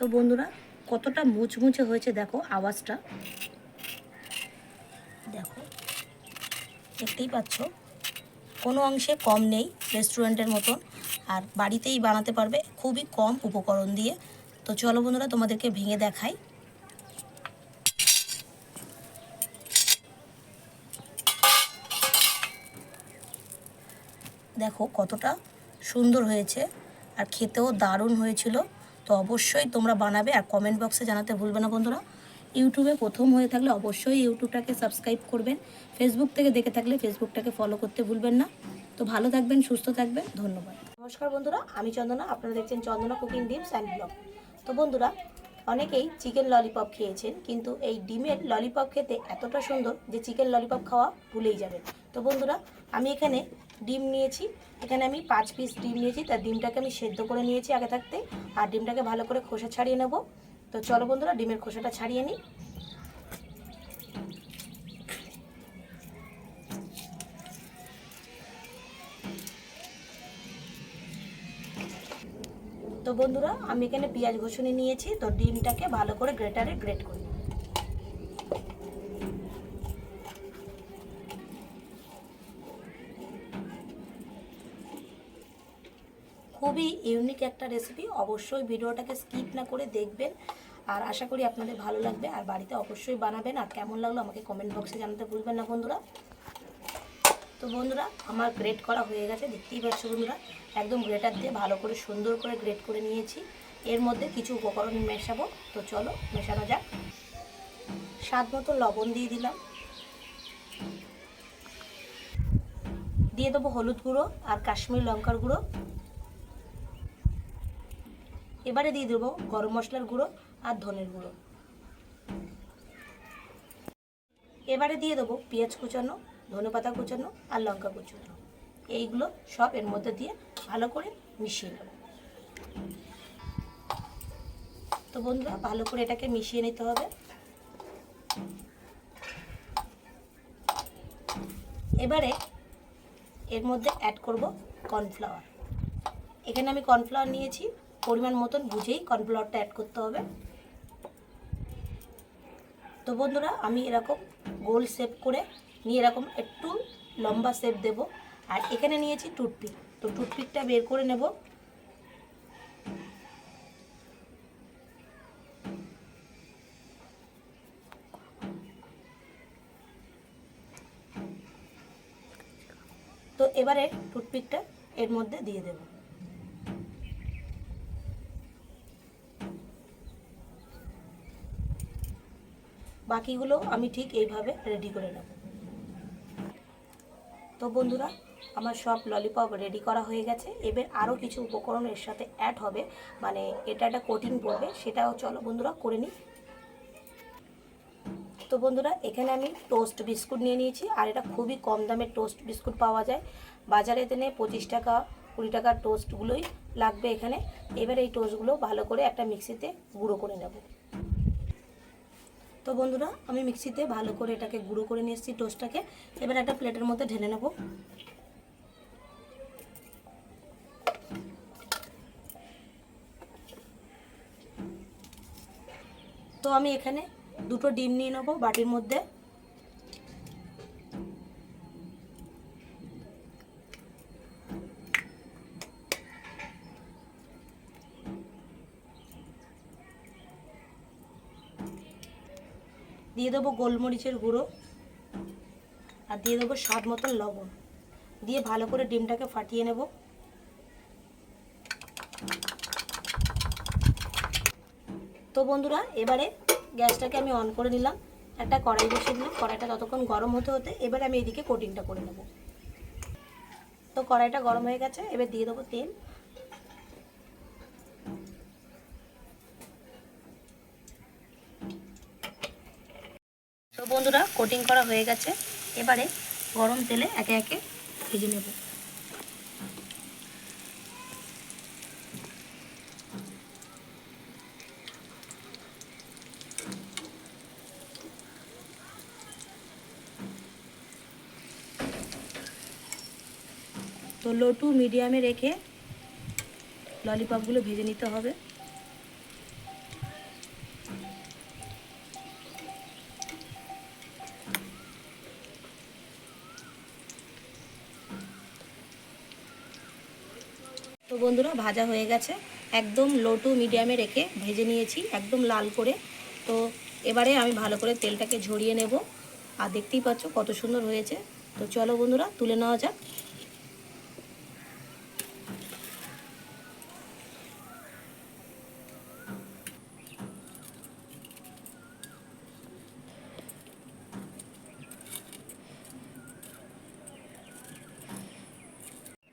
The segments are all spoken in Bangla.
তো বন্ধুরা, কতটা মুচমুচে হয়েছে দেখো আওয়াজটা। দেখো, দেখতেই পাচ্ছ, কোনো অংশে কম নেই রেস্টুরেন্টের মতন, আর বাড়িতেই বানাতে পারবে খুবই কম উপকরণ দিয়ে। তো চলো বন্ধুরা, তোমাদেরকে ভেঙে দেখাই। দেখো কতটা সুন্দর হয়েছে, আর খেতেও দারুণ হয়েছিল। তো অবশ্যই তোমরা বানাবে আর কমেন্ট বক্সে জানাতে ভুলবে না বন্ধুরা। ইউটিউবে প্রথম হয়ে থাকলে অবশ্যই ইউটিউবটাকে সাবস্ক্রাইব করবেন। ফেসবুক থেকে দেখে থাকলে ফেসবুকটাকে ফলো করতে ভুলবেন না। তো ভালো থাকবেন, সুস্থ থাকবেন, ধন্যবাদ। নমস্কার বন্ধুরা, আমি চন্দনা, আপনারা দেখছেন Chandana cooking tips and blog. তো বন্ধুরা, অনেকেই চিকেন ললিপপ খেয়েছেন, কিন্তু এই ডিমের ললিপপ খেতে এতটা সুন্দর যে চিকেন ললিপপ খাওয়া ভুলেই যাবেন তো বন্ধুরা, আমি এখানে ডিম নিয়েছি। এখানে আমি পাঁচ পিস ডিম নিয়েছি। তার ডিমটাকে আমি সেদ্ধ করে নিয়েছি আগে থাকতে। আর ডিমটাকে ভালো করে খোসা ছাড়িয়ে নেব। তো চলো বন্ধুরা, ডিমের খোসাটা ছাড়িয়ে নিই। তো বন্ধুরা, আমি এখানে পেঁয়াজ ঘষুনি নিয়েছি। তো ডিমটাকে ভালো করে গ্রেটারে গ্রেট করি খুবই ইউনিক একটা রেসিপি অবশ্যই ভিডিওটাকে স্কিপ না করে দেখবেন। আর আশা করি আপনাদের ভালো লাগবে। আর বাড়িতে অবশ্যই বানাবেন। আর কেমন লাগল আমাকে কমেন্ট বক্সে জানাতে ভুলবেন না বন্ধুরা। তো বন্ধুরা, আমার গ্রেট করা হয়ে গেছে। দেখতেই পাচ্ছ বন্ধুরা, একদম গ্রেটার দিয়ে ভালো করে সুন্দর করে গ্রেট করে নিয়েছি। এর মধ্যে কিছু উপকরণ মেশাবো। তো চলো, মেশানো যাক। স্বাদ মতো লবণ দিয়ে দিলাম। দিয়ে দেবো হলুদ গুঁড়ো আর কাশ্মীর লঙ্কার গুঁড়ো। এবারে দিয়ে দেবো গরম মশলার গুঁড়ো আর ধনের গুঁড়ো। এবারে দিয়ে দেবো পেঁয়াজ কুচানো ধনেপাতা কুচানো আর লঙ্কা কুচানো। এইগুলো সব এর মধ্যে দিয়ে ভালো করে মিশিয়ে নেব। তো বন্ধুরা, ভালো করে এটাকে মিশিয়ে নিতে হবে। এবারে এর মধ্যে অ্যাড করব কর্নফ্লাওয়ার এখানে আমি কর্নফ্লাওয়ার নিয়েছি। পরিমাণ মতন বুঝেই কর্নফ্লাওয়ারটা অ্যাড করতে হবে। তো বন্ধুরা, আমি এরকম গোল শেপ করে নিয়ে এরকম একটু লম্বা শেপ দেব। আর এখানে নিয়েছি টুথপিক তো টুথপিকটা বের করে নেব। তো এবারে টুথপিকটা এর মধ্যে দিয়ে দেব। বাকিগুলো আমি ঠিক এইভাবে রেডি করে নেব। তো বন্ধুরা, আমার সব ললিপপ রেডি করা হয়ে গেছে। এবার আরও কিছু উপকরণ এর সাথে অ্যাড হবে। মানে এটা একটা কোটিং পড়বে, সেটাও চলো বন্ধুরা করে নিই। তো বন্ধুরা, এখানে আমি টোস্ট বিস্কুট নিয়ে নিয়েছি, আর এটা খুবই কম দামের টোস্ট বিস্কুট পাওয়া যায়। বাজারে তেনে পঁচিশ টাকা, কুড়ি টাকার টোস্টগুলোই লাগবে এখানে। এবার এই টোস্টগুলো ভালো করে একটা মিক্সিতে গুঁড়ো করে নেব। তো বন্ধুরা, আমি মিক্সিতে ভালো করে এটাকে গুঁড়ো করে নিয়ে এসেছি টোস্টটাকে এবার একটা প্লেটের মধ্যে ঢেলে নেব। তো আমি এখানে দুটো ডিম নিয়ে নেব বাটির মধ্যে। দিয়ে দেবো গোলমরিচের গুঁড়ো আর দিয়ে দেবো স্বাদ মতন লবণ। দিয়ে ভালো করে ডিমটাকে ফাটিয়ে নেব। তো বন্ধুরা, এবারে গ্যাসটাকে আমি অন করে নিলাম, একটা কড়াই বসিয়ে দিলাম, কড়াইটা ততক্ষণ গরম হতে হতে এবারে আমি এদিকে কোটিংটা করে নেব। তো কড়াইটা গরম হয়ে গেছে, এবার দিয়ে দেবো তেল। বন্ধুরা কোটিং করা হয়ে গেছে। এবারে গরম তেলে একে একে ভেজে নেব। তো লো টু মিডিয়ামে রেখে ললিপপগুলো ভেজে নিতে হবে। বন্ধুরা, ভাজা হয়ে গেছে। একদম লো টু মিডিয়ামে রেখে ভেজে নিয়েছি, একদম লাল করে। তো এবারে আমি ভালো করে তেলটাকে ঝরিয়ে নেব। আর দেখতেই পাচ্ছ কত সুন্দর হয়েছে। তো চলো বন্ধুরা, তুলে নেওয়া যাক।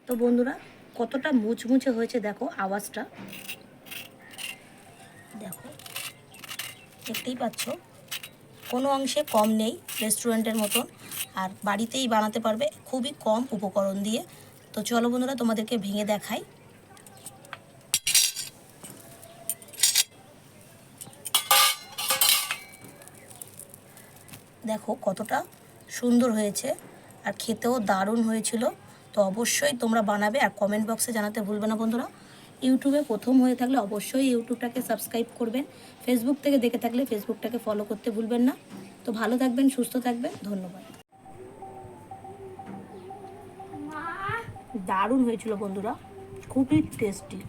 তো বন্ধুরা কতটা মুচমুচে হয়েছে দেখো আওয়াজটা। দেখো, দেখতেই পাচ্ছ, কোনো অংশে কম নেই রেস্টুরেন্টের মতন, আর বাড়িতেই বানাতে পারবে খুবই কম উপকরণ দিয়ে। তো চলো বন্ধুরা, তোমাদেরকে ভেঙে দেখাই। দেখো কতটা সুন্দর হয়েছে, আর খেতেও দারুণ হয়েছিল। তো অবশ্যই তোমরা বানাবে আর কমেন্ট বক্সে জানাতে ভুলবে না বন্ধুরা। ইউটিউবে প্রথম হয়ে থাকলে অবশ্যই ইউটিউবটাকে সাবস্ক্রাইব করবেন। ফেসবুক থেকে দেখে থাকলে ফেসবুকটাকে ফলো করতে ভুলবেন না। তো ভালো থাকবেন, সুস্থ থাকবেন, ধন্যবাদ। দারুণ হয়েছিল বন্ধুরা, খুবই টেস্টি